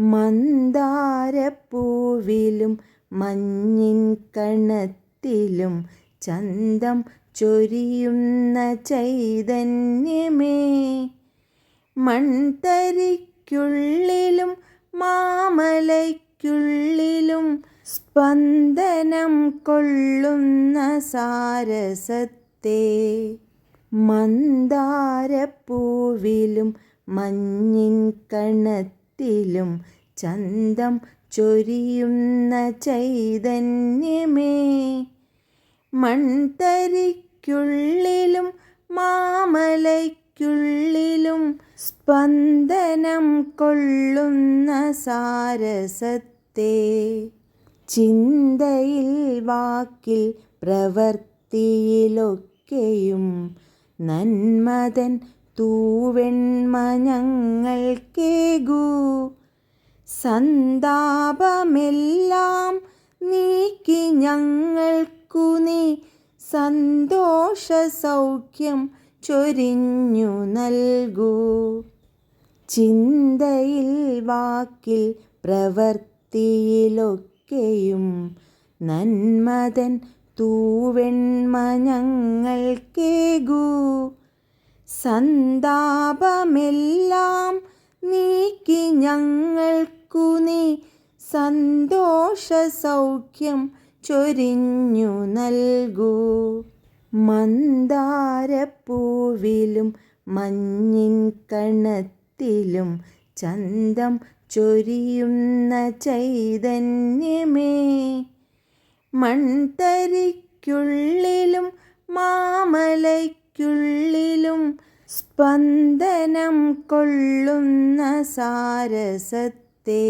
മന്ദാരപ്പൂവിലും മഞ്ഞിൻ കണത്തിലും ചന്തം ചൊരിയുന്ന ചൈതന്യമേ. മൺതരിക്കുള്ളിലും മാമലയ്ക്കുള്ളിലും സ്പന്ദനം കൊള്ളുന്ന സാരസത്തെ. മന്ദാരപ്പൂവിലും മഞ്ഞിൻ കണത്തിലും ചന്തം ചൊരിയുന്ന ചൈതന്യമേ. മൺതരിക്കുള്ളിലും മാമലയ്ക്കുള്ളിലും സ്പന്ദനം കൊള്ളുന്ന സാരസത്തെ. ചിന്തയിൽ വാക്കിൽ പ്രവൃത്തിയിലൊക്കെയും നന്മതൻ തൂവെണ്മ ഞങ്ങൾക്കേകൂ സന്താപമെല്ലാം നീക്കി ഞങ്ങൾക്കു നീ സന്തോഷ സൗഖ്യം ചൊരിഞ്ഞു നൽകൂ. ചിന്തയിൽ വാക്കിൽ പ്രവൃത്തിയിലൊക്കെയും നന്മതൻ തൂവെണ്മ ഞങ്ങൾക്കേകൂ സന്താപമെല്ലാം നീക്കി ഞങ്ങൾക്കു നീ സന്തോഷ സൗഖ്യം ചൊരിഞ്ഞു നൽകൂ. മന്ദാരപ്പൂവിലും മഞ്ഞിൻ കണത്തിലും ചന്തം ചൊരിയുന്ന ചൈതന്യമേ മൺതരിക്കുള്ളിലും മാമലയ്ക്കുള്ളിലും സ്പന്ദനം കൊള്ളുന്ന സാരസത്തെ.